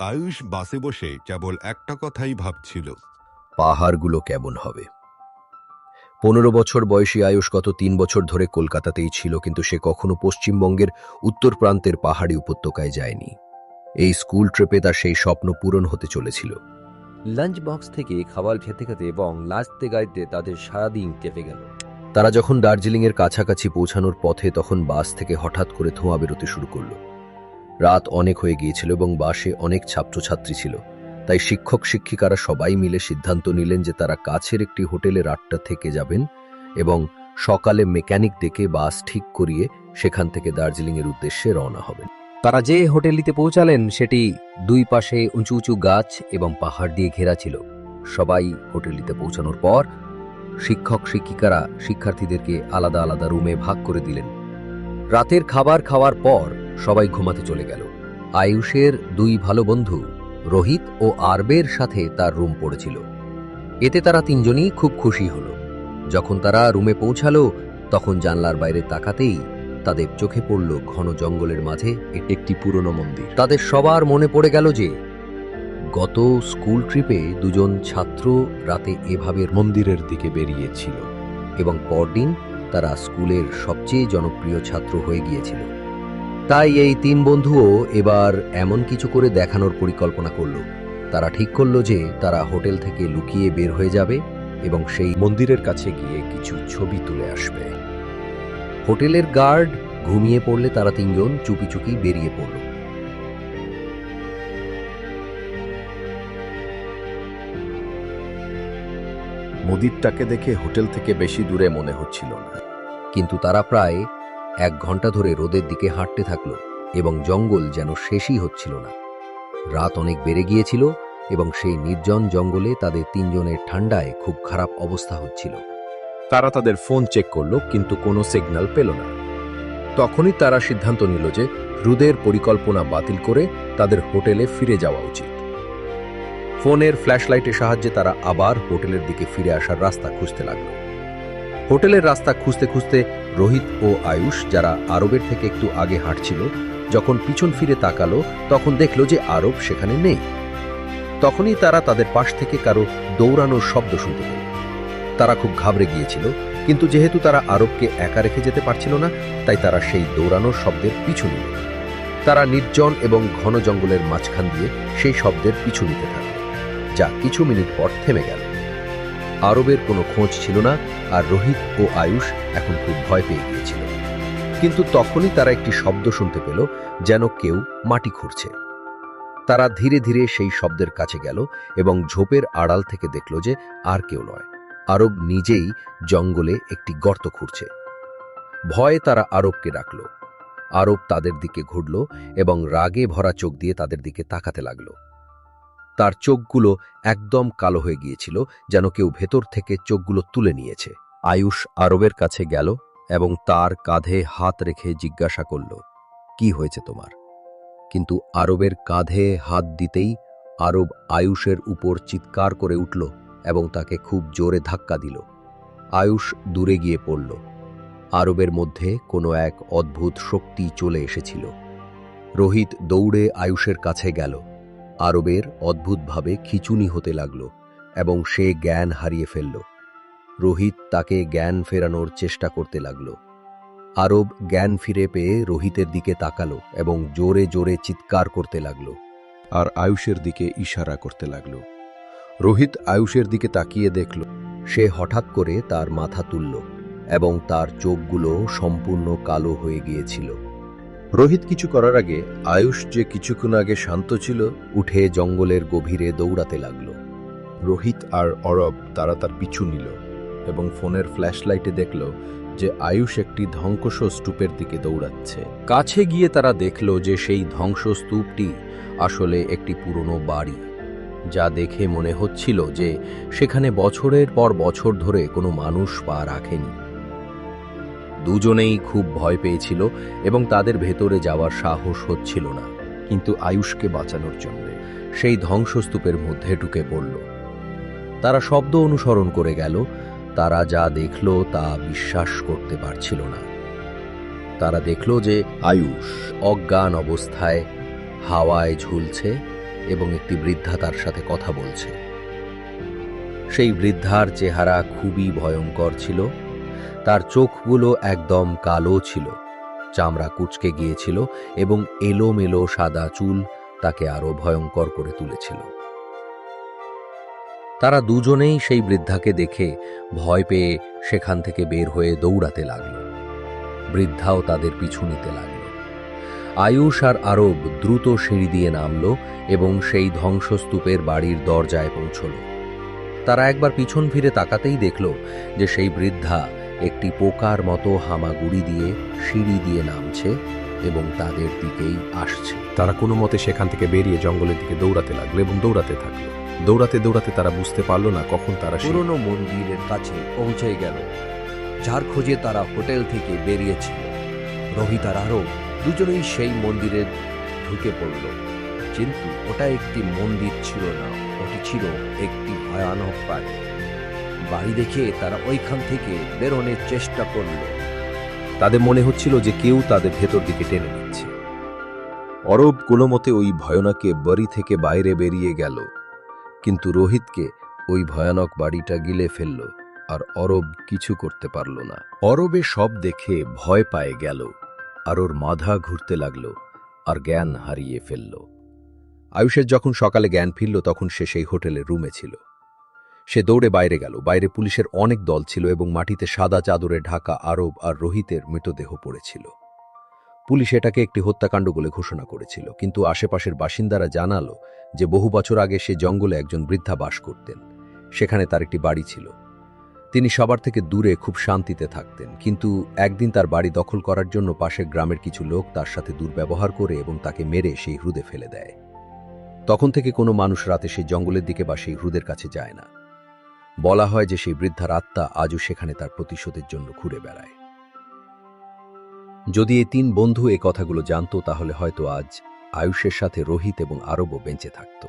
আয়ুষ বাসে বসে কেবল একটা কথাই ভাবছিল। পাহাড়গুলো কেমন হবে? পনেরো বছর বয়সী আয়ুষ গত তিন বছর ধরে কলকাতাতেই ছিল কিন্তু সে কখনো পশ্চিমবঙ্গের উত্তর প্রান্তের পাহাড়ি উপত্যকায় যায়নি। এই স্কুল ট্রিপে তার সেই স্বপ্ন পূরণ হতে চলেছিল। লাঞ্চ বক্স থেকে খাবার খেতে খেতে এবং নাচতে গাইতে তাদের সারাদিন কেটে গেল। তারা যখন দার্জিলিংয়ের কাছাকাছি পৌঁছানোর পথে তখন বাস থেকে হঠাৎ করে ধোঁয়া বেরোতে শুরু করল। রাত অনেক হয়ে গিয়েছিল এবং বাসে অনেক ছাত্রছাত্রী ছিল। তাই শিক্ষক শিক্ষিকারা সবাই মিলে সিদ্ধান্ত নিলেন যে তারা কাছের একটি হোটেলে রাতটা থেকে যাবেন এবং সকালে মেকানিক ডেকে বাস ঠিক করিয়ে সেখান থেকে দার্জিলিংয়ের উদ্দেশ্যে রওনা হবেন। তারা যে হোটেলটিতে পৌঁছালেন সেটি দুই পাশে উঁচু উঁচু গাছ এবং পাহাড় দিয়ে ঘেরা ছিল। সবাই হোটেলটিতে পৌঁছানোর পর শিক্ষক শিক্ষিকারা শিক্ষার্থীদেরকে আলাদা আলাদা রুমে ভাগ করে দিলেন। রাতের খাবার খাওয়ার পর সবাই ঘুমাতে চলে গেল। আয়ুষের দুই ভালো বন্ধু, রোহিত ও আরবের সাথে তার রুম পড়েছিল। এতে তারা তিনজনই খুব খুশি হল। যখন তারা রুমে পৌঁছালো, তখন জানলার বাইরে তাকাতেই তাদের চোখে পড়ল ঘন জঙ্গলের মাঝে একটি পুরনো মন্দির। তাদের সবার মনে পড়ে গেল যে, গত স্কুল ট্রিপে দুজন ছাত্র রাতে এভাবে মন্দিরের দিকে বেরিয়েছিল এবং পরদিন তারা স্কুলের সবচেয়ে জনপ্রিয় ছাত্র হয়ে গিয়েছিল। তাই এই তিন বন্ধুও এবার এমন কিছু করে দেখানোর পরিকল্পনা করল। তারা ঠিক করল যে তারা হোটেল থেকে লুকিয়ে বের হয়ে যাবে এবং সেই মন্দিরের কাছে গিয়ে কিছু ছবি তুলে আসবে। হোটেলের গার্ড ঘুমিয়ে পড়লে তারা তিনজন চুপি চুপি বেরিয়ে পড়ল। মন্দিরটাকে দেখে হোটেল থেকে বেশি দূরে মনে হচ্ছিল না। কিন্তু তারা প্রায় এক ঘণ্টা ধরে রোদের দিকে হাঁটতে থাকল এবং জঙ্গল যেন শেষই হচ্ছিল না। রাত অনেক বেড়ে গিয়েছিল এবং সেই নির্জন জঙ্গলে তাদের তিনজনের ঠান্ডায় খুব খারাপ অবস্থা হচ্ছিল। তারা তাদের ফোন চেক করল কিন্তু কোনো সিগন্যাল পেল না। তখনই তারা সিদ্ধান্ত নিল যে রুদের পরিকল্পনা বাতিল করে তাদের হোটেলে ফিরে যাওয়া উচিত। ফোনের ফ্ল্যাশলাইটের সাহায্যে তারা আবার হোটেলের দিকে ফিরে আসার রাস্তা খুঁজতে লাগল। হোটেলের রাস্তা খুঁজতে খুঁজতে রোহিত ও আয়ুষ যারা আরবের থেকে একটু আগে হাঁটছিল, যখন পিছন ফিরে তাকালো, তখন দেখল যে আরব সেখানে নেই। তখনই তারা তাদের পাশ থেকে কারও দৌড়ানোর শব্দ শুনতে পেল। তারা খুব ঘাবড়ে গিয়েছিল, কিন্তু যেহেতু তারা আরবকে একা রেখে যেতে পারছিল না, তাই তারা সেই দৌড়ানোর শব্দের পিছু নিল। তারা নির্জন এবং ঘন জঙ্গলের মাঝখান দিয়ে সেই শব্দের পিছু নিতে থাকল, যা কিছু মিনিট পর থেমে গেল। আরবের কোনো খোঁজ ছিল না আর রোহিত ও আয়ুষ এখন খুব ভয় পেয়ে গিয়েছিল। কিন্তু তখনই তারা একটি শব্দ শুনতে পেল, যেন কেউ মাটি খুঁড়ছে। তারা ধীরে ধীরে সেই শব্দের কাছে গেল এবং ঝোপের আড়াল থেকে দেখল যে আর কেউ নয়। আরব নিজেই জঙ্গলে একটি গর্ত খুঁড়ছে। ভয়ে তারা আরবকে ডাকল আরব তাদের দিকে ঘুরল এবং রাগে ভরা চোখ দিয়ে তাদের দিকে তাকাতে লাগল। তার চোখগুলো একদম কালো হয়ে গিয়েছিল, যেন কেউ ভেতর থেকে চোখগুলো তুলে নিয়েছে। আয়ুষ আরবের কাছে গেল এবং তার কাঁধে হাত রেখে জিজ্ঞাসা করল, কি হয়েছে তোমার? কিন্তু আরবের কাঁধে হাত দিতেই আরব আয়ুষের উপর চিৎকার করে উঠল এবং তাকে খুব জোরে ধাক্কা দিল। আয়ুষ দূরে গিয়ে পড়ল। আরবের মধ্যে কোনো এক অদ্ভুত শক্তি চলে এসেছিল। রোহিত দৌড়ে আয়ুষের কাছে গেল। আরবের অদ্ভুতভাবে খিচুনি হতে লাগল এবং সে জ্ঞান হারিয়ে ফেলল। রোহিত তাকে জ্ঞান ফেরানোর চেষ্টা করতে লাগল। আরব জ্ঞান ফিরে পেয়ে রোহিতের দিকে তাকালো এবং জোরে জোরে চিৎকার করতে লাগল। আর আয়ুষের দিকে ইশারা করতে লাগল। রোহিত আয়ুষের দিকে তাকিয়ে দেখল। সে হঠাৎ করে তার মাথা তুলল এবং তার চোখগুলো সম্পূর্ণ কালো হয়ে গিয়েছিল। রোহিত কিছু করার আগে আয়ুষ যে কিছুক্ষণ আগে শান্ত ছিল, উঠে জঙ্গলের গভীরে দৌড়াতে লাগল। রোহিত আর অরব তারা তার পিছু নিল এবং ফোনের ফ্ল্যাশ লাইটে দেখল যে আয়ুষ একটি ধ্বংস স্তূপের দিকে দৌড়াচ্ছে। কাছে গিয়ে তারা দেখল যে সেই ধ্বংস স্তূপটি আসলে একটি পুরনো বাড়ি, যা দেখে মনে হচ্ছিল যে সেখানে বছরের পর বছর ধরে কোনো মানুষ পা রাখেনি। দুজনেই খুব ভয় পেয়েছিল এবং তাদের ভেতরে যাওয়ার সাহস হচ্ছিল না। কিন্তু আয়ুষকে বাঁচানোর জন্য সেই ধ্বংসস্তূপের মধ্যে ঢুকে পড়ল। তারা শব্দ অনুসরণ করে গেল, তারা যা দেখল তা বিশ্বাস করতে পারছিল না। তারা দেখল যে আয়ুষ অজ্ঞান অবস্থায় হাওয়ায় ঝুলছে এবং একটি বৃদ্ধা তার সাথে কথা বলছে। সেই বৃদ্ধার চেহারা খুবই ভয়ঙ্কর ছিল। তার চোখগুলো একদম কালো ছিল। চামড়া কুচকে গিয়েছিল এবং এলোমেলো সাদা চুল তাকে আরও ভয়ঙ্কর করে তুলেছিল। তারা দুজনেই সেই বৃদ্ধাকে দেখে ভয় পেয়ে সেখান থেকে বের হয়ে দৌড়াতে লাগল। বৃদ্ধাও তাদের পিছু নিতে লাগল। আয়ুষ আর আরব দ্রুত সিঁড়ি দিয়ে নামল এবং সেই ধ্বংসস্তূপের বাড়ির দরজায় পৌঁছল। তারা একবার পিছন ফিরে তাকাতেই দেখল যে সেই বৃদ্ধা একটি পোকার মতো হামাগুড়ি দিয়ে সিঁড়ি দিয়ে নামছে এবং তাদের দিকেই আসছে। তারা কোনো মতে সেখান থেকে বেরিয়ে জঙ্গলের দিকে দৌড়াতে লাগল এবং দৌড়াতে থাকল। দৌড়াতে দৌড়াতে তারা বুঝতে পারল না কখন তারা পুরনো মন্দিরের কাছে পৌঁছে গেল যার খোঁজে তারা হোটেল থেকে বেরিয়েছিল। রোহিত আর আরব দুজনেই সেই মন্দিরে ঢুকে পড়ল। কিন্তু ওটা একটি মন্দির ছিল না ওটি ছিল একটি ভয়ানক বাড়ি। বাড়ি দেখে তারা ওইখান থেকে বেরোনোর চেষ্টা করল। তাদের মনে হচ্ছিল যে কেউ তাদের ভেতর দিকে টেনে নিচ্ছে। অরব কোনোমতে ওই ভয়নাকে বাড়ি থেকে বাইরে বেরিয়ে গেল, কিন্তু রোহিতকে ওই ভয়ানক বাড়িটা গিলে ফেলল আর অরব কিছু করতে পারল না। অরবে সব দেখে ভয় পায়ে গেল আর ওর মাধা ঘুরতে লাগল আর জ্ঞান হারিয়ে ফেলল। আয়ুষের যখন সকালে জ্ঞান ফিরল, তখন সে সেই হোটেলের রুমে ছিল। সে দৌড়ে বাইরে গেল। বাইরে পুলিশের অনেক দল ছিল এবং মাটিতে সাদা চাদরে ঢাকা আরব আর রোহিতের মৃতদেহ পড়েছিল। পুলিশ এটাকে একটি হত্যাকাণ্ড বলে ঘোষণা করেছিল, কিন্তু আশেপাশের বাসিন্দারা জানালো যে বহু বছর আগে সে জঙ্গলে একজন বৃদ্ধা বাস করতেন। সেখানে তার একটি বাড়ি ছিল। তিনি সবার থেকে দূরে খুব শান্তিতে থাকতেন, কিন্তু একদিন তার বাড়ি দখল করার জন্য পাশের গ্রামের কিছু লোক তার সাথে দুর্ব্যবহার করে এবং তাকে মেরে সেই হ্রদে ফেলে দেয়। তখন থেকে কোনো মানুষ রাতে সেই জঙ্গলের দিকে বা সেই হ্রদের কাছে যায় না। বলা হয় যে সেই বৃদ্ধার আত্মা আজও সেখানে তার প্রতিশোধের জন্য ঘুরে বেড়ায়। যদি এই তিন বন্ধু এ কথাগুলো জানত, তাহলে হয়তো আজ আয়ুষের সাথে রোহিত এবং আরবও বেঁচে থাকত।